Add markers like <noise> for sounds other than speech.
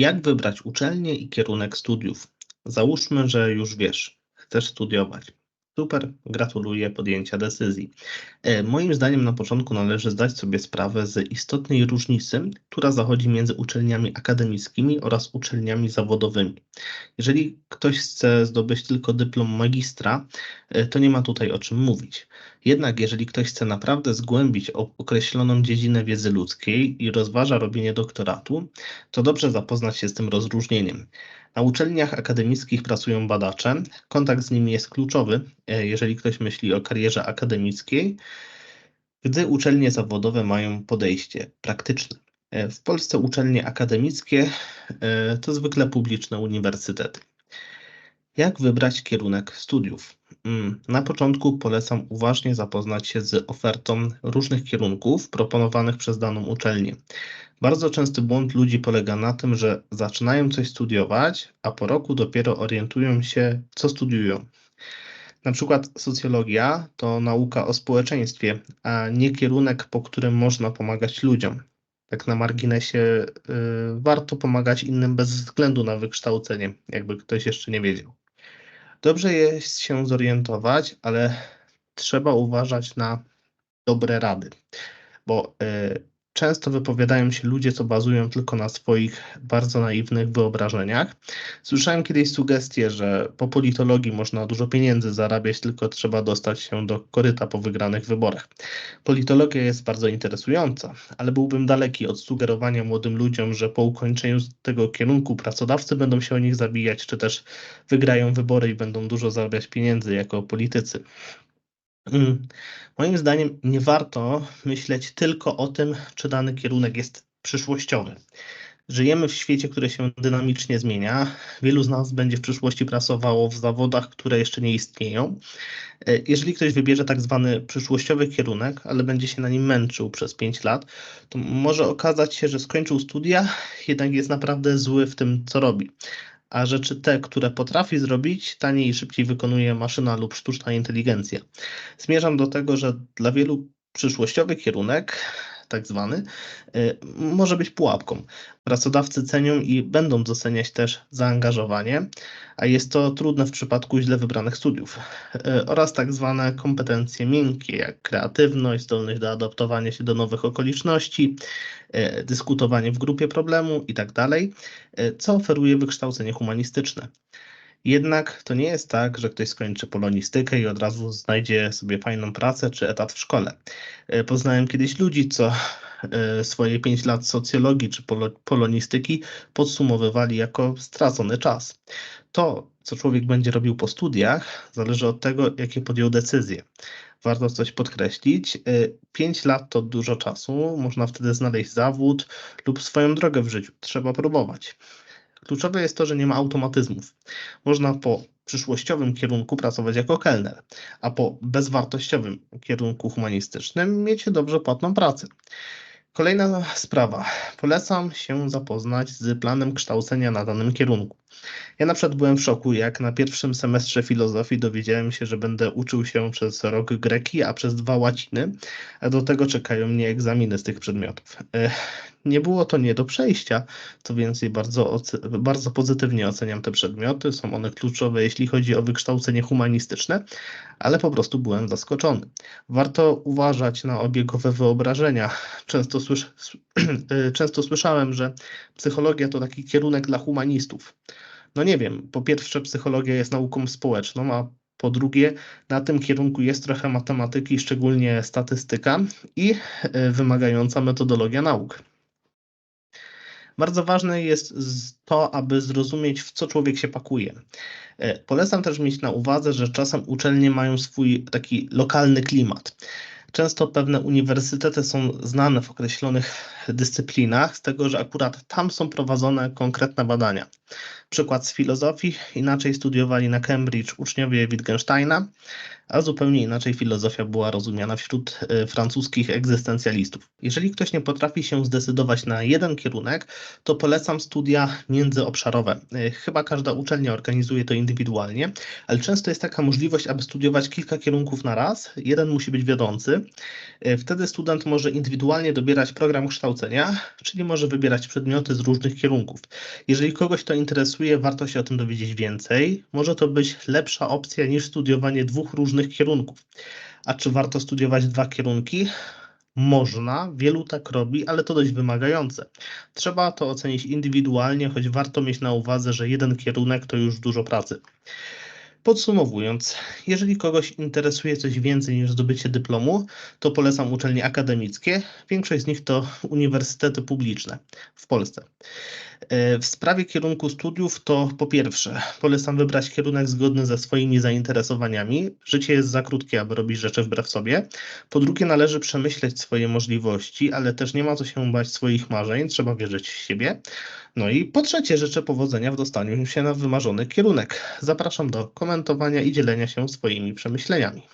Jak wybrać uczelnię i kierunek studiów? Załóżmy, że już wiesz, chcesz studiować. Super, gratuluję podjęcia decyzji. E, Moim zdaniem na początku należy zdać sobie sprawę z istotnej różnicy, która zachodzi między uczelniami akademickimi oraz uczelniami zawodowymi. Jeżeli ktoś chce zdobyć tylko dyplom magistra, e, to nie ma tutaj o czym mówić. Jednak jeżeli ktoś chce naprawdę zgłębić określoną dziedzinę wiedzy ludzkiej i rozważa robienie doktoratu, to dobrze zapoznać się z tym rozróżnieniem. Na uczelniach akademickich pracują badacze. Kontakt z nimi jest kluczowy, e, jeżeli ktoś myśli o karierze akademickiej, gdy uczelnie zawodowe mają podejście praktyczne. E, W Polsce uczelnie akademickie e, to zwykle publiczne uniwersytety. Jak wybrać kierunek studiów? Mm, Na początku polecam uważnie zapoznać się z ofertą różnych kierunków proponowanych przez daną uczelnię. Bardzo częsty błąd ludzi polega na tym, że zaczynają coś studiować, a po roku dopiero orientują się, co studiują. Na przykład socjologia to nauka o społeczeństwie, a nie kierunek, po którym można pomagać ludziom. Tak na marginesie, y, warto pomagać innym bez względu na wykształcenie, jakby ktoś jeszcze nie wiedział. Dobrze jest się zorientować, ale trzeba uważać na dobre rady, bo y, często wypowiadają się ludzie, co bazują tylko na swoich bardzo naiwnych wyobrażeniach. Słyszałem kiedyś sugestię, że po politologii można dużo pieniędzy zarabiać, tylko trzeba dostać się do koryta po wygranych wyborach. Politologia jest bardzo interesująca, ale byłbym daleki od sugerowania młodym ludziom, że po ukończeniu tego kierunku pracodawcy będą się o nich zabijać, czy też wygrają wybory i będą dużo zarabiać pieniędzy jako politycy. Mm, Moim zdaniem nie warto myśleć tylko o tym, czy dany kierunek jest przyszłościowy. Żyjemy w świecie, który się dynamicznie zmienia. Wielu z nas będzie w przyszłości pracowało w zawodach, które jeszcze nie istnieją. E, Jeżeli ktoś wybierze tak zwany przyszłościowy kierunek, ale będzie się na nim męczył przez 5 lat, to może okazać się, że skończył studia, jednak jest naprawdę zły w tym, co robi. A rzeczy te, które potrafi zrobić, taniej i szybciej wykonuje maszyna lub sztuczna inteligencja. Zmierzam do tego, że dla wielu przyszłościowy kierunek, tak zwany, y, może być pułapką. Pracodawcy cenią i będą doceniać też zaangażowanie, a jest to trudne w przypadku źle wybranych studiów. Y, Oraz tak zwane kompetencje miękkie, jak kreatywność, zdolność do adaptowania się do nowych okoliczności, y, dyskutowanie w grupie problemu itd., y, co oferuje wykształcenie humanistyczne. Jednak to nie jest tak, że ktoś skończy polonistykę i od razu znajdzie sobie fajną pracę czy etat w szkole. E, Poznałem kiedyś ludzi, co e, swoje 5 lat socjologii czy polo- polonistyki podsumowywali jako stracony czas. To, co człowiek będzie robił po studiach, zależy od tego, jakie podjął decyzje. Warto coś podkreślić. 5 lat to dużo czasu, można wtedy znaleźć zawód lub swoją drogę w życiu. Trzeba próbować. Kluczowe jest to, że nie ma automatyzmów. Można po przyszłościowym kierunku pracować jako kelner, a po bezwartościowym kierunku humanistycznym mieć dobrze płatną pracę. Kolejna sprawa. Polecam się zapoznać z planem kształcenia na danym kierunku. Ja na przykład byłem w szoku, jak na pierwszym semestrze filozofii dowiedziałem się, że będę uczył się przez rok greki, a przez dwa łaciny, a do tego czekają mnie egzaminy z tych przedmiotów. E, Nie było to nie do przejścia, co więcej, bardzo, bardzo pozytywnie oceniam te przedmioty. Są one kluczowe, jeśli chodzi o wykształcenie humanistyczne, ale po prostu byłem zaskoczony. Warto uważać na obiegowe wyobrażenia. Często, słysz, <clears throat> często słyszałem, że psychologia to taki kierunek dla humanistów. No nie wiem, po pierwsze, psychologia jest nauką społeczną, a po drugie, na tym kierunku jest trochę matematyki, szczególnie statystyka i y, wymagająca metodologia nauk. Bardzo ważne jest to, aby zrozumieć, w co człowiek się pakuje. E, Polecam też mieć na uwadze, że czasem uczelnie mają swój taki lokalny klimat. Często pewne uniwersytety są znane w określonych dyscyplinach, z tego, że akurat tam są prowadzone konkretne badania. Przykład z filozofii. Inaczej studiowali na Cambridge uczniowie Wittgensteina, a zupełnie inaczej filozofia była rozumiana wśród e, francuskich egzystencjalistów. Jeżeli ktoś nie potrafi się zdecydować na jeden kierunek, to polecam studia międzyobszarowe. E, Chyba każda uczelnia organizuje to indywidualnie, ale często jest taka możliwość, aby studiować kilka kierunków na raz. Jeden musi być wiodący. E, Wtedy student może indywidualnie dobierać program kształcenia, czyli może wybierać przedmioty z różnych kierunków. Jeżeli kogoś to interesuje, warto się o tym dowiedzieć więcej. Może to być lepsza opcja niż studiowanie dwóch różnych kierunków. A czy warto studiować dwa kierunki? Można, wielu tak robi, ale to dość wymagające. Trzeba to ocenić indywidualnie, choć warto mieć na uwadze, że jeden kierunek to już dużo pracy. Podsumowując, jeżeli kogoś interesuje coś więcej niż zdobycie dyplomu, to polecam uczelnie akademickie. Większość z nich to uniwersytety publiczne w Polsce. E, W sprawie kierunku studiów to po pierwsze polecam wybrać kierunek zgodny ze swoimi zainteresowaniami. Życie jest za krótkie, aby robić rzeczy wbrew sobie. Po drugie należy przemyśleć swoje możliwości, ale też nie ma co się bać swoich marzeń, trzeba wierzyć w siebie. No i po trzecie życzę powodzenia w dostaniu się na wymarzony kierunek. Zapraszam do komentowania i dzielenia się swoimi przemyśleniami.